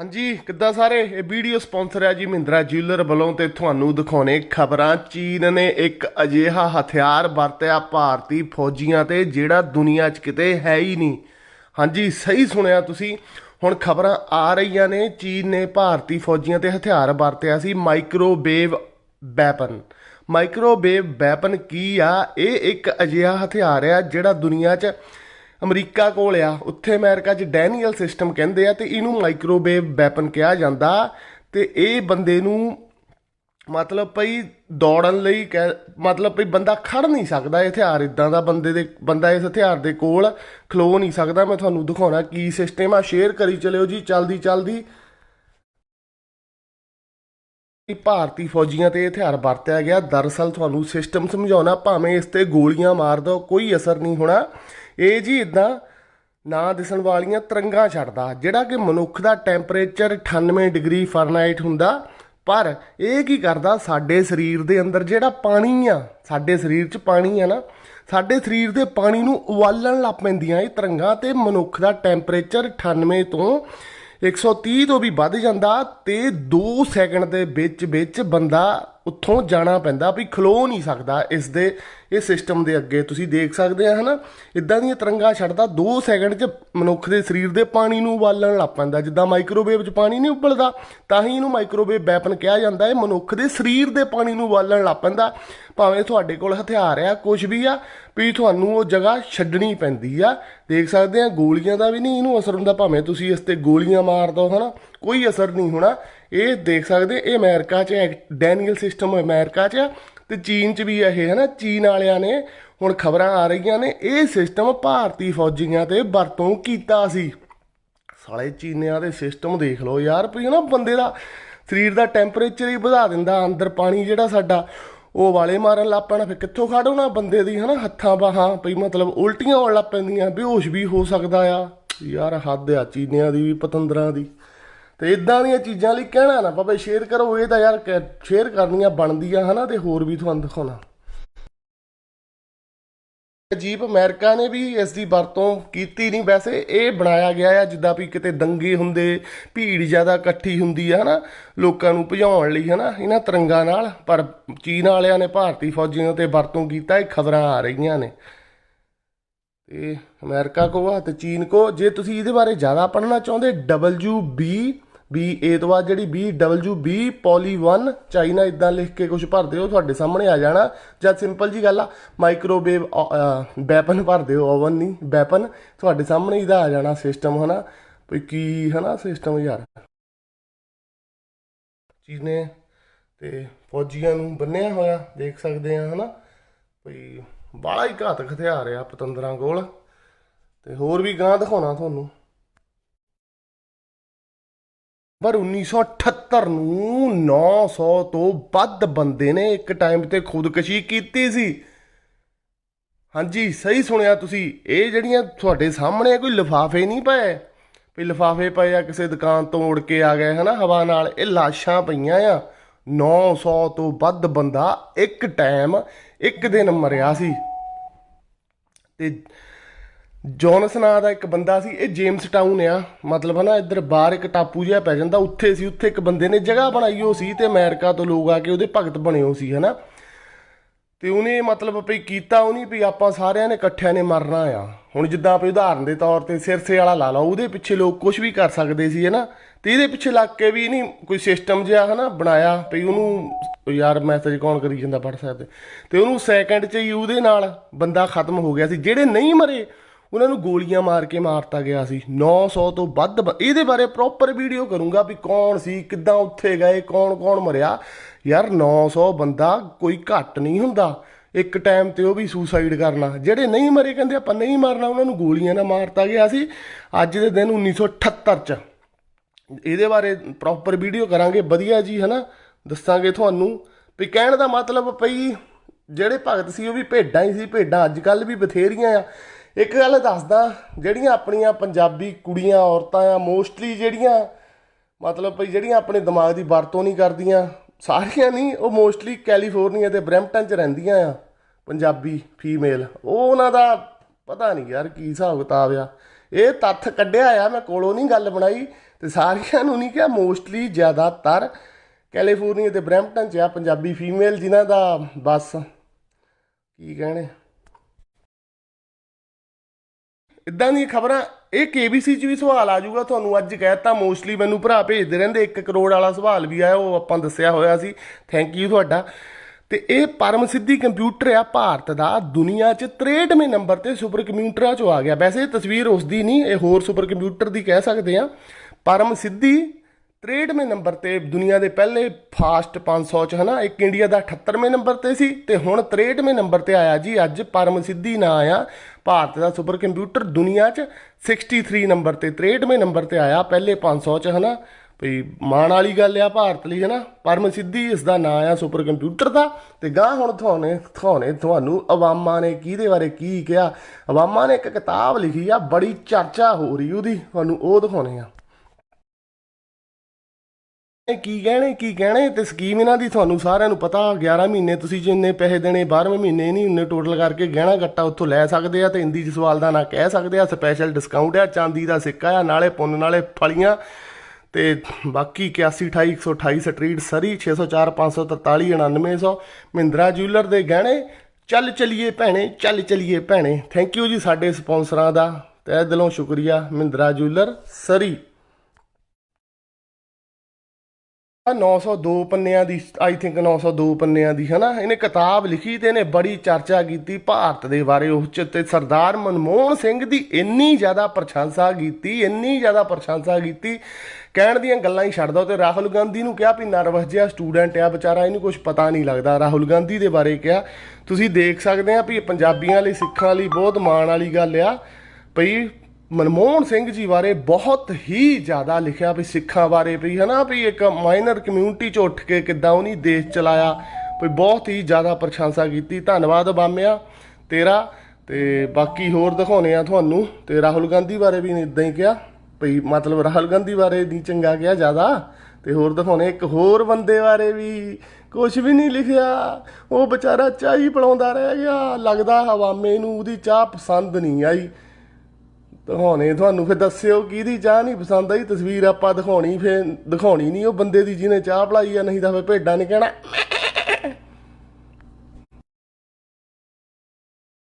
ਹਾਂਜੀ, ਕਿੱਦਾਂ ਸਾਰੇ? ਇਹ ਵੀਡੀਓ ਸਪਾਂਸਰ ਹੈ ਜੀ ਮਹਿੰਦਰਾ ਜਿਊਲਰ ਵੱਲੋਂ ਤੇ ਤੁਹਾਨੂੰ ਦਿਖਾਉਣੇ ਖਬਰਾਂ। ਚੀਨ ਨੇ ਇੱਕ ਅਜਿਹਾ ਹਥਿਆਰ ਵਰਤਿਆ ਭਾਰਤੀ ਫੌਜੀਆਂ ਤੇ, ਜਿਹੜਾ ਦੁਨੀਆ 'ਚ ਕਿਤੇ ਹੈ ਹੀ ਨਹੀਂ। ਹਾਂਜੀ, ਸਹੀ ਸੁਣਿਆ ਤੁਸੀਂ। ਹੁਣ ਖਬਰਾਂ ਆ ਰਹੀਆਂ ਨੇ। ਚੀਨ ਨੇ ਭਾਰਤੀ ਫੌਜੀਆਂ ਤੇ ਹਥਿਆਰ ਵਰਤਿਆ ਸੀ ਮਾਈਕ੍ਰੋਵੇਵ ਵੈਪਨ। ਮਾਈਕ੍ਰੋਵੇਵ ਵੈਪਨ ਕੀ ਆ? ਇਹ ਇੱਕ ਅਜਿਹਾ ਹਥਿਆਰ ਆ ਜਿਹੜਾ ਦੁਨੀਆ 'ਚ ਅਮਰੀਕਾ ਕੋਲ ਆ। ਉੱਥੇ ਅਮਰੀਕਾ 'ਚ ਡੈਨੀਅਲ ਸਿਸਟਮ ਕਹਿੰਦੇ ਆ ਤੇ ਇਹਨੂੰ ਮਾਈਕ੍ਰੋਵੇਵ ਵੈਪਨ ਕਿਹਾ ਜਾਂਦਾ। ਤੇ ਇਹ ਬੰਦੇ ਨੂੰ ਮਤਲਬ ਭਈ ਦੌੜਨ ਲਈ ਕਹਿ- ਮਤਲਬ ਭਈ ਬੰਦਾ ਖੜ ਨਹੀਂ ਸਕਦਾ ਇਹ ਹਥਿਆਰ ਇਦਾਂ ਦਾ ਬੰਦੇ ਦੇ, ਬੰਦਾ ਇਸ ਹਥਿਆਰ ਦੇ ਕੋਲ ਖਲੋ ਨਹੀਂ ਸਕਦਾ। ਮੈਂ ਤੁਹਾਨੂੰ ਦਿਖਾਉਣਾ ਕੀ ਸਿਸਟਮ ਆ। ਸ਼ੇਅਰ ਕਰੀ ਚਲਿਓ ਜੀ ਚਲਦੀ ਚਲਦੀ। ਭਾਰਤੀ ਫੌਜੀਆਂ ਤੇ ਇਹ ਹਥਿਆਰ ਵਰਤਿਆ ਗਿਆ। ਦਰਅਸਲ ਤੁਹਾਨੂੰ ਸਿਸਟਮ ਸਮਝਾਉਣਾ, ਭਾਵੇਂ ਇਸ ਤੇ ਗੋਲੀਆਂ ਮਾਰ ਦੋ, ਕੋਈ ਅਸਰ ਨਹੀਂ ਹੋਣਾ। ਇਹ ਜੀ ਇਦਾਂ ਨਾ ਦਿਸਣ ਵਾਲੀਆਂ ਤਰੰਗਾਂ ਛੱਡਦਾ, ਜਿਹੜਾ ਕਿ ਮਨੁੱਖ ਦਾ ਟੈਂਪਰੇਚਰ 98 ਡਿਗਰੀ ਫਾਰਨਾਈਟ ਹੁੰਦਾ, ਪਰ ਇਹ ਕੀ ਕਰਦਾ, ਸਾਡੇ ਸਰੀਰ ਦੇ ਅੰਦਰ ਜਿਹੜਾ ਪਾਣੀ ਆ, ਸਾਡੇ ਸਰੀਰ 'ਚ ਪਾਣੀ ਆ ਨਾ, ਸਾਡੇ ਸਰੀਰ ਦੇ ਪਾਣੀ ਨੂੰ ਉਬਾਲਣ ਲੱਗ ਪੈਂਦੀਆਂ ਇਹ ਤਰੰਗਾਂ ਤੇ ਮਨੁੱਖ ਦਾ ਟੈਂਪਰੇਚਰ 98 ਤੋਂ 130 ਤੋਂ ਵੀ ਵੱਧ ਜਾਂਦਾ ਤੇ 2 ਸੈਕਿੰਡ ਦੇ ਵਿੱਚ ਵਿੱਚ ਬੰਦਾ ਉੱਥੋਂ ਜਾਣਾ ਪੈਂਦਾ, ਵੀ ਖਲੋ ਨਹੀਂ ਸਕਦਾ ਇਸ ਦੇ ਇਹ ਸਿਸਟਮ ਦੇ ਅੱਗੇ। ਤੁਸੀਂ ਦੇਖ ਸਕਦੇ ਆ, ਹਨਾ? ਇਦਾਂ ਦੀਆਂ ਤਰੰਗਾਂ ਛੱਡਦਾ 2 ਸੈਕਿੰਡ 'ਚ ਮਨੁੱਖ ਦੇ ਸਰੀਰ ਦੇ ਪਾਣੀ ਨੂੰ ਉਬਾਲਣ ਲੱਗ ਪੈਂਦਾ। ਜਿੱਦਾਂ ਮਾਈਕ੍ਰੋਵੇਵ 'ਚ ਪਾਣੀ ਨਹੀਂ ਉਬਲਦਾ, ਤਾਂ ਹੀ ਇਹਨੂੰ ਮਾਈਕ੍ਰੋਵੇਵ ਵੈਪਨ ਕਿਹਾ ਜਾਂਦਾ ਹੈ। ਮਨੁੱਖ ਦੇ ਸਰੀਰ ਦੇ ਪਾਣੀ ਨੂੰ ਉਬਾਲਣ ਲੱਗ ਪੈਂਦਾ। ਭਾਵੇਂ ਤੁਹਾਡੇ ਕੋਲ ਹਥਿਆਰ ਆ ਕੁਝ ਵੀ ਆ, ਵੀ ਤੁਹਾਨੂੰ ਉਹ ਜਗ੍ਹਾ ਛੱਡਣੀ ਪੈਂਦੀ ਆ। ਦੇਖ ਸਕਦੇ ਆ, ਗੋਲੀਆਂ ਦਾ ਵੀ ਨਹੀਂ ਇਹਨੂੰ ਅਸਰ ਹੁੰਦਾ। ਭਾਵੇਂ ਤੁਸੀਂ ਇਸ ਤੇ ਗੋਲੀਆਂ ਮਾਰ ਦੋ, ਹਨਾ? ਕੋਈ ਅਸਰ ਨਹੀਂ ਹੋਣਾ। ਇਹ ਦੇਖ ਸਕਦੇ, ਇਹ ਅਮਰੀਕਾ 'ਚ ਡੈਨੀਅਲ ਸਿਸਟਮ ਅਮਰੀਕਾ 'ਚ ਆ, ਤੇ ਚੀਨ 'ਚ ਵੀ ਇਹ ਹੈ ਨਾ, ਚੀਨ ਵਾਲਿਆਂ ਨੇ ਹੁਣ ਖਬਰਾਂ ਆ ਰਹੀਆਂ ਨੇ, ਇਹ ਸਿਸਟਮ ਭਾਰਤੀ ਫੌਜੀਆਂ ਤੇ ਵਰਤੋਂ ਕੀਤਾ ਸੀ। ਸਾਲੇ ਚੀਨਿਆਂ ਦੇ ਸਿਸਟਮ ਦੇਖ ਲਓ ਯਾਰ, ਵੀ ਨਾ ਬੰਦੇ ਦਾ ਸਰੀਰ ਦਾ ਟੈਂਪਰੇਚਰ ਹੀ ਵਧਾ ਦਿੰਦਾ, ਅੰਦਰ ਪਾਣੀ ਜਿਹੜਾ ਸਾਡਾ, ਉਹ ਵਾਲੇ ਮਾਰਨ ਲੱਗ ਪੈਣਾ, ਫਿਰ ਕਿੱਥੋਂ ਖੜੋਣਾ ਬੰਦੇ ਦੀ, ਹਨਾ, ਹੱਥਾਂ ਬਾਹਾਂ, ਵੀ ਮਤਲਬ ਉਲਟੀਆਂ ਹੋਣ ਲੱਗ ਪੈਂਦੀਆਂ, ਬੇਹੋਸ਼ ਵੀ ਹੋ ਸਕਦਾ ਆ। ਯਾਰ ਹੱਦ ਆ ਚੀਨਿਆਂ ਦੀ ਵੀ, ਪਤੰਦਰਾਂ ਦੀ। ਤੇ ਇਦਾਂ ਦੀਆਂ ਚੀਜ਼ਾਂ ਲਈ ਕਹਿਣਾ ਨਾ, ਬਾਬਾ ਸ਼ੇਅਰ ਕਰੋ, ਇਹ ਤਾਂ ਯਾਰ ਸ਼ੇਅਰ ਕਰਨੀਆਂ ਬਣਦੀਆਂ ਹਨਾ, ਤੇ ਹੋਰ ਵੀ ਤੁਹਾਨੂੰ ਦਿਖਾਉਣਾ। ਅਜੀਬ ਅਮਰੀਕਾ ਨੇ ਵੀ ਇਸ ਦੀ ਵਰਤੋਂ ਕੀਤੀ ਨਹੀਂ। ਵੈਸੇ ਇਹ ਬਣਾਇਆ ਗਿਆ ਆ, ਜਿੱਦਾਂ ਵੀ ਕਿਤੇ ਦੰਗੇ ਹੁੰਦੇ, ਭੀੜ ਜ਼ਿਆਦਾ ਇਕੱਠੀ ਹੁੰਦੀ ਆ ਹਨਾ, ਲੋਕਾਂ ਨੂੰ ਭਜਾਉਣ ਲਈ ਹਨਾ, ਇਹਨਾਂ ਤਰੰਗਾਂ ਨਾਲ। ਪਰ ਚੀਨ ਵਾਲਿਆਂ ਨੇ ਭਾਰਤੀ ਫੌਜੀਆਂ ਤੇ ਵਰਤੋਂ ਕੀਤਾ, ਇਹ ਖਬਰਾਂ ਆ ਰਹੀਆਂ ਨੇ। ਤੇ ਅਮਰੀਕਾ ਕੋ ਆ ਤੇ ਚੀਨ ਕੋ, ਜੇ ਤੁਸੀਂ ਇਹਦੇ ਬਾਰੇ ਜ਼ਿਆਦਾ ਪੜ੍ਹਨਾ ਚਾਹੁੰਦੇ WB ਬੀ ਏ ਤੋਂ ਬਾਅਦ ਜਿਹੜੀ B W B poly 1 China ਇਦਾਂ ਲਿਖ ਕੇ ਕੁਝ ਭਰਦੇ ਹੋ ਤੁਹਾਡੇ ਸਾਹਮਣੇ ਆ ਜਾਣਾ। ਜਦ ਸਿੰਪਲ ਜੀ ਗੱਲ ਆ ਮਾਈਕ੍ਰੋਵੇਵ ਵੈਪਨ ਭਰਦੇ ਹੋ ਓਵਨ ਨਹੀਂ ਵੈਪਨ, ਤੁਹਾਡੇ ਸਾਹਮਣੇ ਇਹਦਾ ਆ ਜਾਣਾ ਸਿਸਟਮ ਹਨਾ? ਵੀ ਕੀ, ਹਨਾ ਸਿਸਟਮ ਯਾਰ? ਚੀਨੇ ਤੇ ਫੌਜੀਆਂ ਨੂੰ ਬੰਨਿਆ ਹੋਇਆ, ਦੇਖ ਸਕਦੇ ਆ, ਹਨਾ? ਵੀ ਬਾਲਾ ਹੀ ਘਾਤਕ ਹਥਿਆਰ ਆ ਪਤੰਦਰਾਂ ਕੋਲ। ਤੇ ਹੋਰ ਵੀ ਗਾਂ ਦਿਖਾਉਣਾ ਤੁਹਾਨੂੰ। ਪਰ 1978 ਨੂੰ 900 ਤੋਂ ਵੱਧ ਬੰਦੇ ਨੇ ਇੱਕ ਟਾਈਮ ਤੇ ਖੁਦਕਸ਼ੀ ਕੀਤੀ ਸੀ। ਹਾਂਜੀ, ਸਹੀ ਸੁਣਿਆ ਤੁਸੀਂ। ਇਹ ਜਿਹੜੀਆਂ ਤੁਹਾਡੇ ਸਾਹਮਣੇ ਕੋਈ ਲਿਫਾਫੇ ਨਹੀਂ ਪਏ? ਵੀ ਲਿਫਾਫੇ ਪਏ ਆ, ਕਿਸੇ ਦੁਕਾਨ ਤੋਂ ਉੜ ਕੇ ਆ ਗਏ, ਹਨਾ? ਹਵਾ ਨਾਲ ਇਹ ਲਾਸ਼ਾਂ ਪਈਆਂ ਆ। 900 ਤੋਂ ਵੱਧ ਬੰਦਾ ਇੱਕ ਟਾਈਮ ਇੱਕ ਦਿਨ ਮਰਿਆ ਸੀ। ਤੇ ਜੋਨਸ ਨਾਂ ਦਾ ਇੱਕ ਬੰਦਾ ਸੀ, ਇਹ ਜੇਮਸ ਟਾਊਨ ਆ। ਮਤਲਬ ਹਨਾ, ਇੱਧਰ ਬਾਹਰ ਇੱਕ ਟਾਪੂ ਜਿਹਾ ਪੈ ਜਾਂਦਾ, ਉੱਥੇ ਸੀ, ਉੱਥੇ ਇੱਕ ਬੰਦੇ ਨੇ ਜਗ੍ਹਾ ਬਣਾਈ ਹੋ ਸੀ ਤੇ ਅਮਰੀਕਾ ਤੋਂ ਲੋਕ ਆ ਕੇ ਉਹਦੇ ਭਗਤ ਬਣੇ ਹੋ ਸੀ, ਹਨਾ। ਤੇ ਉਹਨੇ ਮਤਲਬ ਵੀ ਕੀਤਾ ਉਹਨੇ ਵੀ ਆਪਾਂ ਸਾਰਿਆਂ ਨੇ ਇਕੱਠਿਆਂ ਨੇ ਮਰਨਾ ਆ। ਹੁਣ ਜਿੱਦਾਂ ਆਪਾਂ ਉਦਾਹਰਨ ਦੇ ਤੌਰ ਤੇ ਸਿਰਸੇ ਵਾਲਾ ਲਾ ਲਓ, ਉਹਦੇ ਪਿੱਛੇ ਲੋਕ ਕੁਝ ਵੀ ਕਰ ਸਕਦੇ ਸੀ, ਹਨਾ। ਤੇ ਇਹਦੇ ਪਿੱਛੇ ਲੱਗ ਕੇ ਵੀ ਨਹੀਂ ਕੋਈ ਸਿਸਟਮ ਜਿਹਾ, ਹਨਾ, ਬਣਾਇਆ ਵੀ ਉਹਨੂੰ ਯਾਰ ਮੈਸੇਜ ਕੌਣ ਕਰੀ ਜਾਂਦਾ, WhatsApp ਤੇ। ਤੇ ਉਹਨੂੰ ਸੈਕਿੰਡ 'ਚ ਹੀ ਉਹਦੇ ਨਾਲ ਬੰਦਾ ਖਤਮ ਹੋ ਗਿਆ ਸੀ, ਜਿਹੜੇ ਨਹੀਂ ਮਰੇ ਉਹਨਾਂ ਨੂੰ ਗੋਲੀਆਂ ਮਾਰ ਕੇ ਮਾਰਤਾ ਗਿਆ ਸੀ। 900 ਤੋਂ ਵੱਧ ਇਹਦੇ ਬਾਰੇ ਪ੍ਰੋਪਰ ਵੀਡੀਓ ਕਰੂੰਗਾ ਵੀ ਕੌਣ ਸੀ, ਕਿੱਦਾਂ ਉੱਥੇ ਗਏ, ਕੌਣ ਕੌਣ ਮਰਿਆ। ਯਾਰ 900 ਬੰਦਾ ਕੋਈ ਘੱਟ ਨਹੀਂ ਹੁੰਦਾ। ਇੱਕ ਟਾਈਮ ਤੇ ਉਹ ਵੀ ਸੁਸਾਈਡ ਕਰਨਾ। ਜਿਹੜੇ ਨਹੀਂ ਮਰੇ ਕਹਿੰਦੇ ਆਪਾਂ ਨਹੀਂ ਮਰਨਾ, ਉਹਨਾਂ ਨੂੰ ਗੋਲੀਆਂ ਨਾਲ ਮਾਰਤਾ ਗਿਆ ਸੀ। ਅੱਜ ਦੇ ਦਿਨ 1978 ਚ। ਇਹਦੇ ਬਾਰੇ ਪ੍ਰੋਪਰ ਵੀਡੀਓ ਕਰਾਂਗੇ। ਵਧੀਆ ਜੀ, ਹਨਾ? ਦੱਸਾਂਗੇ ਤੁਹਾਨੂੰ। ਵੀ ਕਹਿਣ ਦਾ ਮਤਲਬ ਪਈ ਜਿਹੜੇ ਭਗਤ ਸੀ ਉਹ ਵੀ ਭੇਡਾਂ ਹੀ ਸੀ, ਭੇਡਾਂ ਅੱਜ ਕੱਲ ਵੀ ਬਥੇਰੀਆਂ ਆ। ਇੱਕ ਗੱਲ ਦੱਸਦਾ, ਜਿਹੜੀਆਂ ਆਪਣੀਆਂ ਪੰਜਾਬੀ ਕੁੜੀਆਂ, ਔਰਤਾਂ ਆ ਮੋਸਟਲੀ ਜਿਹੜੀਆਂ, ਮਤਲਬ ਭਈ ਜਿਹੜੀਆਂ ਆਪਣੇ ਦਿਮਾਗ ਦੀ ਵਰਤੋਂ ਨਹੀਂ ਕਰਦੀਆਂ, ਸਾਰੀਆਂ ਨਹੀਂ, ਉਹ ਮੋਸਟਲੀ ਕੈਲੀਫੋਰਨੀਆ ਤੇ ਬਰੈਂਪਟਨ ਚ ਰਹਿੰਦੀਆਂ ਆ, ਪੰਜਾਬੀ ਫੀਮੇਲ ਉਹ ਉਹਨਾਂ ਦਾ ਪਤਾ ਨਹੀਂ ਯਾਰ ਕੀ ਹਿਸਾਬ ਕਿਤਾਬ ਆ। ਇਹ ਤੱਥ ਕੱਢਿਆ ਆ, ਮੈਂ ਕੋਲੋਂ ਨਹੀਂ ਗੱਲ ਬਣਾਈ, ਤੇ ਸਾਰਿਆਂ ਨੂੰ ਨਹੀਂ ਕਿਹਾ ਮੋਸਟਲੀ ਜ਼ਿਆਦਾਤਰ ਕੈਲੀਫੋਰਨੀਆ ਤੇ ਬਰੈਂਪਟਨ ਚ ਆ, ਪੰਜਾਬੀ ਫੀਮੇਲ ਜਿਨ੍ਹਾਂ ਦਾ ਬਸ, ਕੀ ਕਹਿਣੇ? ਇਦਾਂ ਦੀਆਂ ਖਬਰਾਂ? ਇਹ ਕੇਬੀਸੀ 'ਚ ਵੀ ਸਵਾਲ ਆ ਜਾਊਗਾ ਤੁਹਾਨੂੰ। ਅੱਜ ਕਹਿਤਾ ਮੋਸਟਲੀ ਮੈਨੂੰ ਭਰਾ ਭੇਜਦੇ ਰਹਿੰਦੇ। 1 ਕਰੋੜ ਵਾਲਾ ਸਵਾਲ ਵੀ ਆਇਆ, ਉਹ ਆਪਾਂ ਦੱਸਿਆ ਹੋਇਆ ਸੀ। ਥੈਂਕ ਯੂ ਤੁਹਾਡਾ। ਤੇ ਇਹ ਪਰਮ ਸਿੱਧੀ ਕੰਪਿਊਟਰ ਆ ਭਾਰਤ ਦਾ। ਦੁਨੀਆ 'ਚ 63ਵੇਂ ਨੰਬਰ ਤੇ ਸੁਪਰ ਕੰਪਿਊਟਰਾਂ 'ਚੋਂ ਆ ਗਿਆ। ਵੈਸੇ ਇਹ ਤਸਵੀਰ ਉਸ ਦੀ ਨਹੀਂ, ਇਹ ਹੋਰ ਸੁਪਰ ਕੰਪਿਊਟਰ ਦੀ ਕਹਿ ਸਕਦੇ ਆ। ਪਰਮ ਸਿੱਧੀ 63ਵੇਂ ਨੰਬਰ ਤੇ ਦੁਨੀਆ ਦੇ ਪਹਿਲੇ ਫਾਸਟ 500 ਚ, ਹਨਾ? ਇੱਕ ਇੰਡੀਆ ਦਾ 78ਵੇਂ ਨੰਬਰ ਤੇ ਸੀ ਤੇ ਹੁਣ 63ਵੇਂ ਨੰਬਰ ਤੇ ਆਇਆ ਜੀ ਅੱਜ ਪਰਮ ਸਿੱਧੀ ਨਾਂ ਆ। ਭਾਰਤ ਦਾ ਸੁਪਰ ਕੰਪਿਊਟਰ ਦੁਨੀਆ 'ਚ 63 ਨੰਬਰ ਤੇ 63ਵੇਂ ਨੰਬਰ ਤੇ ਆਇਆ ਪਹਿਲੇ 500 ਚ, ਹਨਾ? ਭਈ ਮਾਣ ਵਾਲੀ ਗੱਲ ਆ ਭਾਰਤ ਲਈ, ਹਨਾ? ਪਰਮ ਸਿੱਧੀ ਇਸ ਦਾ ਨਾਂ ਆ ਸੁਪਰ ਕੰਪਿਊਟਰ ਦਾ। ਤੇ ਗਾਂ ਹੁਣ ਤੁਹਾਨੂੰ ਤੁਹਾਨੂੰ ਤੁਹਾਨੂੰ ਅਵਾਮਾ ਨੇ ਕਿਹਦੇ ਬਾਰੇ ਕੀ ਕਿਹਾ? ਅਵਾਮਾ ਨੇ ਇੱਕ ਕਿਤਾਬ ਲਿਖੀ ਆ, ਬੜੀ ਚਰਚਾ ਹੋ ਰਹੀ ਉਹਦੀ। ਤੁਹਾਨੂੰ ਉਹ ਦਿਖਾਉਣੇ ਆ। ਇਹ ਕੀ ਕਹਿਣੇ ਕੀ ਕਹਿਣੇ? ਤੇ ਸਕੀਮ ਇਹਨਾਂ ਦੀ ਤੁਹਾਨੂੰ ਸਾਰਿਆਂ ਨੂੰ ਪਤਾ 11 ਮਹੀਨੇ ਤੁਸੀਂ ਜਿੰਨੇ ਪੈਸੇ ਦੇਣੇ 12ਵੇਂ ਮਹੀਨੇ ਨਹੀਂ ਉਨੇ ਟੋਟਲ ਕਰਕੇ ਗਹਿਣਾ ਗੱਟਾ ਉੱਥੋਂ ਲੈ ਸਕਦੇ ਆ ਤੇ ਹਿੰਦੀ ਚ ਸਵਾਲ ਦਾ ਨਾਂ ਕਹਿ ਸਕਦੇ ਆ ਸਪੈਸ਼ਲ ਡਿਸਕਾਊਂਟ ਆ, ਚਾਂਦੀ ਦਾ ਸਿੱਕਾ ਆ, ਨਾਲੇ ਪੁੰਨ, ਨਾਲੇ ਫਲੀਆਂ ਤੇ ਬਾਕੀ 81 28 128 ਸਟਰੀਟ ਸਰੀ 604 543 9900 ਮਹਿੰਦਰਾ ਜੂਲਰ ਦੇ ਗਹਿਣੇ, ਚੱਲ ਚਲੀਏ ਭੈਣੇ, ਚੱਲ ਚਲੀਏ ਭੈਣੇ। ਥੈਂਕ ਯੂ ਜੀ ਸਾਡੇ ਸਪਾਂਸਰਾਂ ਦਾ। ਤਹਿ ਦਿਲੋਂ ਸ਼ੁਕਰੀਆ, ਮਹਿੰਦਰਾ ਜੂਲਰ ਸਰੀ। ਆ 902 ਪੰਨਿਆਂ ਦੀ ਆਈ ਥਿੰਕ 902 ਪੰਨਿਆਂ ਦੀ, ਹਨਾ? ਇਹਨੇ ਕਿਤਾਬ ਲਿਖੀ ਤੇ ਇਹਨੇ ਬੜੀ ਚਰਚਾ ਕੀਤੀ ਭਾਰਤ ਦੇ ਬਾਰੇ ਉਸ ਚ ਤੇ ਸਰਦਾਰ ਮਨਮੋਹਨ ਸਿੰਘ ਦੀ ਇੰਨੀ ਜ਼ਿਆਦਾ ਪ੍ਰਸ਼ੰਸਾ ਕੀਤੀ, ਇੰਨੀ ਜ਼ਿਆਦਾ ਪ੍ਰਸ਼ੰਸਾ ਕੀਤੀ, ਕਹਿਣ ਦੀਆਂ ਗੱਲਾਂ ਹੀ ਛੱਡ ਦੋ ਤੇ ਰਾਹੁਲ ਗਾਂਧੀ ਨੂੰ ਕਿਹਾ ਵੀ ਨਰਵਸ ਜਿਹਾ ਸਟੂਡੈਂਟ ਆ ਵਿਚਾਰਾ, ਇਹਨੂੰ ਕੁਝ ਪਤਾ ਨਹੀਂ ਲੱਗਦਾ। ਰਾਹੁਲ ਗਾਂਧੀ ਦੇ ਬਾਰੇ ਕਿਹਾ, ਤੁਸੀਂ ਦੇਖ ਸਕਦੇ ਆ ਵੀ ਪੰਜਾਬੀਆਂ ਲਈ, ਸਿੱਖਾਂ ਲਈ ਬਹੁਤ ਮਾਣ ਵਾਲੀ ਗੱਲ ਆ, ਭਈ ਮਨਮੋਹਨ ਸਿੰਘ ਜੀ ਬਾਰੇ ਬਹੁਤ ਹੀ ਜ਼ਿਆਦਾ ਲਿਖਿਆ ਵੀ ਸਿੱਖਾਂ ਬਾਰੇ ਵੀ, ਹਨਾ ਵੀ ਇੱਕ ਮਾਈਨਰ ਕਮਿਊਨਿਟੀ ਚ ਉੱਠ ਕੇ ਕਿੱਦਾਂ ਉਹਨੀ ਦੇਸ਼ ਚਲਾਇਆ, ਵੀ ਬਹੁਤ ਹੀ ਜ਼ਿਆਦਾ ਪ੍ਰਸ਼ੰਸਾ ਕੀਤੀ। ਧੰਨਵਾਦ ਬਾਮਿਆ ਤੇਰਾ, ਤੇ ਬਾਕੀ ਹੋਰ ਦਿਖਾਉਣੇ ਆ ਤੁਹਾਨੂੰ। ਤੇ ਰਾਹੁਲ ਗਾਂਧੀ ਬਾਰੇ ਵੀ ਇਦਾਂ ਹੀ ਕਿਹਾ, ਵੀ ਮਤਲਬ ਰਾਹੁਲ ਗਾਂਧੀ ਬਾਰੇ ਨਹੀਂ ਚੰਗਾ ਕਿਹਾ ਜ਼ਿਆਦਾ। ਤੇ ਹੋਰ ਦਿਖਾਉਣੇ ਇੱਕ ਹੋਰ ਬੰਦੇ ਬਾਰੇ ਵੀ ਕੁਝ ਵੀ ਨਹੀਂ ਲਿਖਿਆ। ਉਹ ਵਿਚਾਰਾ ਚਾਹ ਹੀ ਪਿਲਾਉਂਦਾ ਰਹਿ ਗਿਆ। ਲੱਗਦਾ ਹਵਾਮੇ ਨੂੰ ਉਹਦੀ ਚਾਹ ਪਸੰਦ ਨਹੀਂ ਆਈ। ਦਿਖਾਉਣੇ, ਤੁਹਾਨੂੰ ਫਿਰ ਦੱਸਿਓ ਕਿਹਦੀ ਚਾਹ ਨਹੀਂ ਪਸੰਦ ਆਈ, ਤਸਵੀਰ ਆਪਾਂ ਦਿਖਾਉਣੀ, ਫਿਰ ਦਿਖਾਉਣੀ ਨਹੀਂ ਉਹ ਬੰਦੇ ਦੀ ਜਿਹਨੇ ਚਾਹ ਪਲਾਈ ਆ, ਨਹੀਂ ਤਾਂ ਫਿਰ ਭੇਡਾਂ ਨੇ ਕਹਿਣਾ।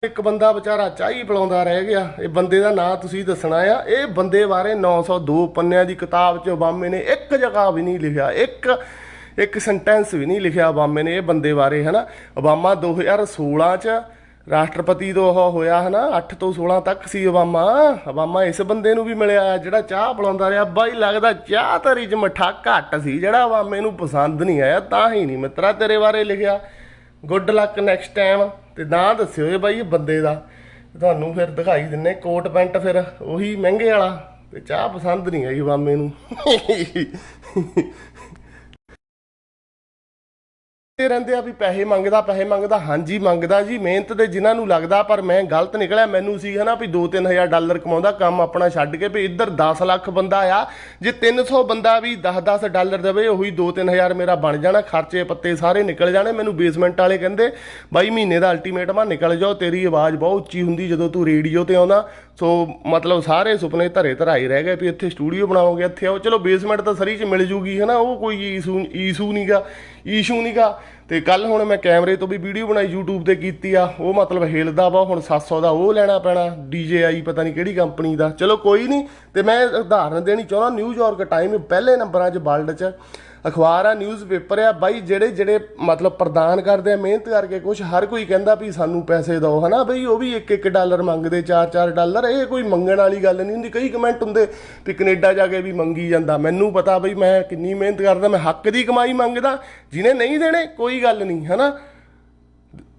ਇੱਕ ਬੰਦਾ ਵਿਚਾਰਾ ਚਾਹ ਹੀ ਪਿਲਾਉਂਦਾ ਰਹਿ ਗਿਆ, ਇਹ ਬੰਦੇ ਦਾ ਨਾਂ ਤੁਸੀਂ ਦੱਸਣਾ ਆ, ਇਹ ਬੰਦੇ ਬਾਰੇ 902 ਪੰਨਿਆਂ ਦੀ ਕਿਤਾਬ 'ਚ ਓਬਾਮੇ ਨੇ ਇੱਕ ਜਗ੍ਹਾ ਵੀ ਨਹੀਂ ਲਿਖਿਆ, ਇੱਕ ਇੱਕ ਸੈਂਟੈਂਸ ਵੀ ਨਹੀਂ ਲਿਖਿਆ ਓਬਾਮੇ ਨੇ ਇਹ ਬੰਦੇ ਬਾਰੇ, ਹਨਾ? ਓਬਾਮਾ 2016 'ਚ ਰਾਸ਼ਟਰਪਤੀ ਤੋਂ ਉਹ ਹੋਇਆ ਹਨਾ 8 ਤੋਂ 16 ਤੱਕ ਸੀ ਓਬਾਮਾ। ਓਬਾਮਾ ਇਸ ਬੰਦੇ ਨੂੰ ਵੀ ਮਿਲਿਆ, ਜਿਹੜਾ ਚਾਹ ਪਿਲਾਉਂਦਾ ਰਿਹਾ। ਬਾਈ, ਲੱਗਦਾ ਚਾਹ ਧਰੀ 'ਚ ਮਿੱਠਾ ਘੱਟ ਸੀ, ਜਿਹੜਾ ਓਬਾਮੇ ਨੂੰ ਪਸੰਦ ਨਹੀਂ ਆਇਆ, ਤਾਂ ਹੀ ਨਹੀਂ। ਮਿੱਤਰਾ, ਤੇਰੇ ਬਾਰੇ ਲਿਖਿਆ। ਗੁੱਡ ਲੱਕ ਨੈਕਸਟ ਟਾਈਮ ਤੇ ਨਾਂ ਦੱਸਿਓ ਇਹ ਬਾਈ, ਇਹ ਬੰਦੇ ਦਾ। ਤੁਹਾਨੂੰ ਫਿਰ ਦਿਖਾਈ ਦਿੰਨੇ ਕੋਟ ਪੈਂਟ ਫਿਰ ਉਹੀ ਮਹਿੰਗੇ ਵਾਲਾ। ਤੇ ਚਾਹ ਪਸੰਦ ਨਹੀਂ ਆਈ ਓਬਾਮੇ ਨੂੰ। ਤੇ ਰਹਿੰਦੇ ਆ ਵੀ ਪੈਸੇ ਮੰਗਦਾ ਪੈਸੇ ਮੰਗਦਾ, ਹਾਂਜੀ ਮੰਗਦਾ ਜੀ, ਮਿਹਨਤ ਦੇ ਜਿਨ੍ਹਾਂ ਨੂੰ ਲੱਗਦਾ, ਪਰ ਮੈਂ ਗਲਤ ਨਿਕਲਿਆ, ਮੈਨੂੰ ਸੀ ਹਨਾ ਵੀ 2-3000 ਡਾਲਰ ਕਮਾਉਂਦਾ, ਕੰਮ ਆਪਣਾ ਛੱਡ ਕੇ, ਵੀ ਇੱਧਰ 10 ਲੱਖ ਬੰਦਾ ਆ, ਜੇ 300 ਬੰਦਾ ਵੀ 10-10 ਡਾਲਰ ਦੇਵੇ, ਉਹੀ 2-3000 ਮੇਰਾ ਬਣ ਜਾਣਾ, ਖਰਚੇ ਪੱਤੇ ਸਾਰੇ ਨਿਕਲ ਜਾਣੇ, ਮੈਨੂੰ ਬੇਸਮੈਂਟ ਵਾਲੇ ਕਹਿੰਦੇ, ਬਾਈ ਮਹੀਨੇ ਦਾ ਅਲਟੀਮੇਟਮ ਆ ਨਿਕਲ ਜਾਓ, ਤੇਰੀ ਆਵਾਜ਼ ਬਹੁਤ ਉੱਚੀ ਹੁੰਦੀ ਜਦੋਂ ਤੂੰ ਰੇਡੀਓ ਤੇ ਆਉਂਦਾ ਸੋ ਮਤਲਬ ਸਾਰੇ ਸੁਪਨੇ ਧਰੇ ਧਰਾਈ ਰਹਿ ਗਏ ਵੀ ਇੱਥੇ ਸਟੂਡੀਓ ਬਣਾਓਗੇ, ਇੱਥੇ ਆਓ, ਚਲੋ ਬੇਸਮੈਂਟ ਤਾਂ ਸਰੀ ਚ ਮਿਲ ਜੂਗੀ ਹਨਾ, ਉਹ ਕੋਈ ਈਸ਼ੂ ਈਸ਼ੂ ਨਹੀਂਗਾ ਈਸ਼ੂ ਨਹੀਂਗਾ ਤੇ ਕੱਲ ਹੁਣ ਮੈਂ ਕੈਮਰੇ ਤੋਂ ਵੀ ਵੀਡੀਓ ਬਣਾਈ YouTube ਤੇ ਕੀਤੀ ਆ। ਉਹ ਮਤਲਬ ਹਿਲਦਾ ਵਾ, ਹੁਣ 700 ਦਾ ਉਹ ਲੈਣਾ ਪੈਣਾ DJI ਪਤਾ ਨਹੀਂ ਕਿਹੜੀ ਕੰਪਨੀ ਦਾ। ਚਲੋ ਕੋਈ ਨਹੀਂ ਤੇ ਮੈਂ ਉਦਾਹਰਨ ਦੇਣੀ ਚਾਹੁੰਦਾ ਨਿਊਯਾਰਕ ਟਾਈਮ ਪਹਿਲੇ ਨੰਬਰਾਂ 'ਚ ਵਰਲਡ 'ਚ। ਅਖਬਾਰ ਆ ਨਿਊਜ਼ਪੇਪਰ ਆ, ਬਾਈ ਜਿਹੜੇ ਜਿਹੜੇ ਮਤਲਬ ਪ੍ਰਦਾਨ ਕਰਦੇ ਆ, ਮਿਹਨਤ ਕਰਕੇ ਕੁਝ ਹਰ ਕੋਈ ਕਹਿੰਦਾ ਵੀ ਸਾਨੂੰ ਪੈਸੇ ਦਿਓ, ਹਨਾ? ਬਈ ਉਹ ਵੀ 1-1 ਡਾਲਰ ਮੰਗਦੇ 4-4 ਡਾਲਰ, ਇਹ ਕੋਈ ਮੰਗਣ ਵਾਲੀ ਗੱਲ ਨਹੀਂ ਹੁੰਦੀ। ਕਈ ਕਮੈਂਟ ਹੁੰਦੇ ਵੀ ਕੈਨੇਡਾ ਜਾ ਕੇ ਵੀ ਮੰਗੀ ਜਾਂਦਾ। ਮੈਨੂੰ ਪਤਾ ਬਈ ਮੈਂ ਕਿੰਨੀ ਮਿਹਨਤ ਕਰਦਾ, ਮੈਂ ਹੱਕ ਦੀ ਕਮਾਈ ਮੰਗਦਾ, ਜਿਹਨੇ ਨਹੀਂ ਦੇਣੇ, ਕੋਈ ਗੱਲ ਨਹੀਂ, ਹਨਾ?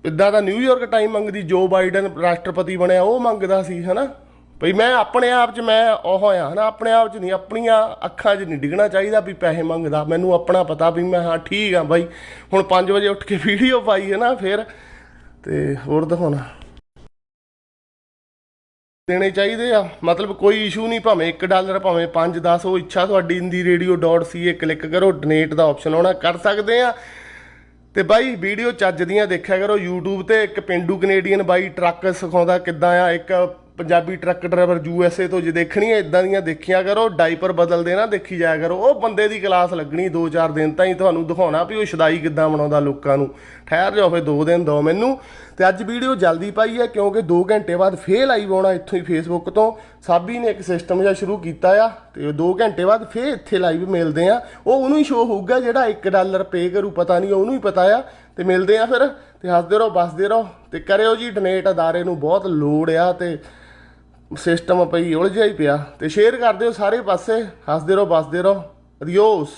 ਇਦਾਂ ਦਾ ਨਿਊਯਾਰਕ ਟਾਈਮ ਮੰਗਦੀ ਜੋ ਬਾਈਡਨ ਰਾਸ਼ਟਰਪਤੀ ਬਣਿਆ, ਉਹ ਮੰਗਦਾ ਸੀ, ਹਨਾ? ਭਈ ਮੈਂ ਆਪਣੇ ਆਪ 'ਚ ਮੈਂ ਉਹ ਹੋਇਆ ਹਨਾ, ਆਪਣੇ ਆਪ 'ਚ ਨਹੀਂ, ਆਪਣੀਆਂ ਅੱਖਾਂ 'ਚ ਨਹੀਂ ਡਿੱਗਣਾ ਚਾਹੀਦਾ ਵੀ ਪੈਸੇ ਮੰਗਦਾ। ਮੈਨੂੰ ਆਪਣਾ ਪਤਾ ਵੀ ਮੈਂ ਹਾਂ ਠੀਕ ਆ ਬਾਈ। ਹੁਣ 5 ਵਜੇ ਉੱਠ ਕੇ ਵੀਡੀਓ ਪਾਈ ਹੈ ਨਾ ਫਿਰ, ਤੇ ਹੋਰ ਦਿਖਾਉਣਾ। ਦੇਣੇ ਚਾਹੀਦੇ ਆ। ਮਤਲਬ ਕੋਈ ਇਸ਼ੂ ਨਹੀਂ, ਭਾਵੇਂ 1 ਡਾਲਰ ਭਾਵੇਂ 5 10 ਉਹ ਇੱਛਾ ਤੁਹਾਡੀ ਇੰਦੀ ਰੇਡੀਓ.ca ਕਲਿੱਕ ਕਰੋ ਡੋਨੇਟ ਦਾ ਆਪਸ਼ਨ ਆਉਣਾ, ਕਰ ਸਕਦੇ ਆ। ਤੇ ਬਾਈ ਵੀਡੀਓ ਚੱਜ ਦੀਆਂ ਦੇਖਿਆ ਕਰੋ, YouTube ਤੇ ਇੱਕ ਪਿੰਡੂ ਕੈਨੇਡੀਅਨ ਬਾਈ, ਟਰੱਕ ਸਿਖਾਉਂਦਾ ਕਿੱਦਾਂ ਆ, ਇੱਕ Punjabi truck driver U S A ਤੋਂ ਜੇ ਦੇਖਣੀ ਹੈ ਇਦਾਂ ਦੀਆਂ ਦੇਖਿਆ ਕਰੋ, ਡਾਈਪਰ ਬਦਲਦੇ ਨਾ ਦੇਖੀ ਜਾਇਆ ਕਰੋ। ਉਹ ਬੰਦੇ ਦੀ ਕਲਾਸ ਲੱਗਣੀ 2-4 ਦਿਨ ਤਾਂ ਹੀ ਤੁਹਾਨੂੰ ਦਿਖਾਉਣਾ ਵੀ ਉਹ ਸ਼ਦਾਈ ਕਿੱਦਾਂ ਬਣਾਉਂਦਾ ਲੋਕਾਂ ਨੂੰ। ਠਹਿਰ ਜਾਓ ਫੇ 2 ਦਿਨ ਦਿਓ ਮੈਨੂੰ। ਤੇ ਅੱਜ ਵੀਡੀਓ ਜਲਦੀ ਪਾਈ ਹੈ ਕਿਉਂਕਿ 2 ਘੰਟੇ ਬਾਅਦ ਫੇਰ ਲਾਈਵ ਆਉਣਾ ਇੱਥੋਂ ਹੀ ਫੇਸਬੁੱਕ ਤੋਂ। ਸਾਬੀ ਨੇ ਇੱਕ ਸਿਸਟਮ ਜਿਹਾ ਸ਼ੁਰੂ ਕੀਤਾ ਆ ਤੇ 2 ਘੰਟੇ ਬਾਅਦ ਫੇਰ ਇੱਥੇ ਲਾਈਵ ਮਿਲਦੇ ਆ। ਉਹ ਉਹਨੂੰ ਹੀ ਸ਼ੋ ਹੋਊਗਾ ਜਿਹੜਾ 1 ਡਾਲਰ ਪੇ ਕਰੂ, ਪਤਾ ਨਹੀਂ ਉਹਨੂੰ ਹੀ ਪਤਾ ਆ। ਤੇ ਮਿਲਦੇ ਆ ਫਿਰ। ਤੇ ਹੱਸਦੇ ਰਹੋ, ਬਸਦੇ ਰਹੋ। ਤੇ ਕਰਿਓ ਜੀ ਡੋਨੇਟ ਅਦਾਰੇ ਨੂੰ ਬਹੁਤ ਲੋੜ ਆ ਤੇ ਸਿਸਟਮ ਪਈ ਉਲਝਿਆ ਹੀ ਪਿਆ। ਤੇ ਸ਼ੇਅਰ ਕਰ ਦਿਓ ਸਾਰੇ ਪਾਸੇ, ਹੱਸਦੇ ਰਹੋ, ਬਸਦੇ ਰਹੋ। ਅਡੀਓਸ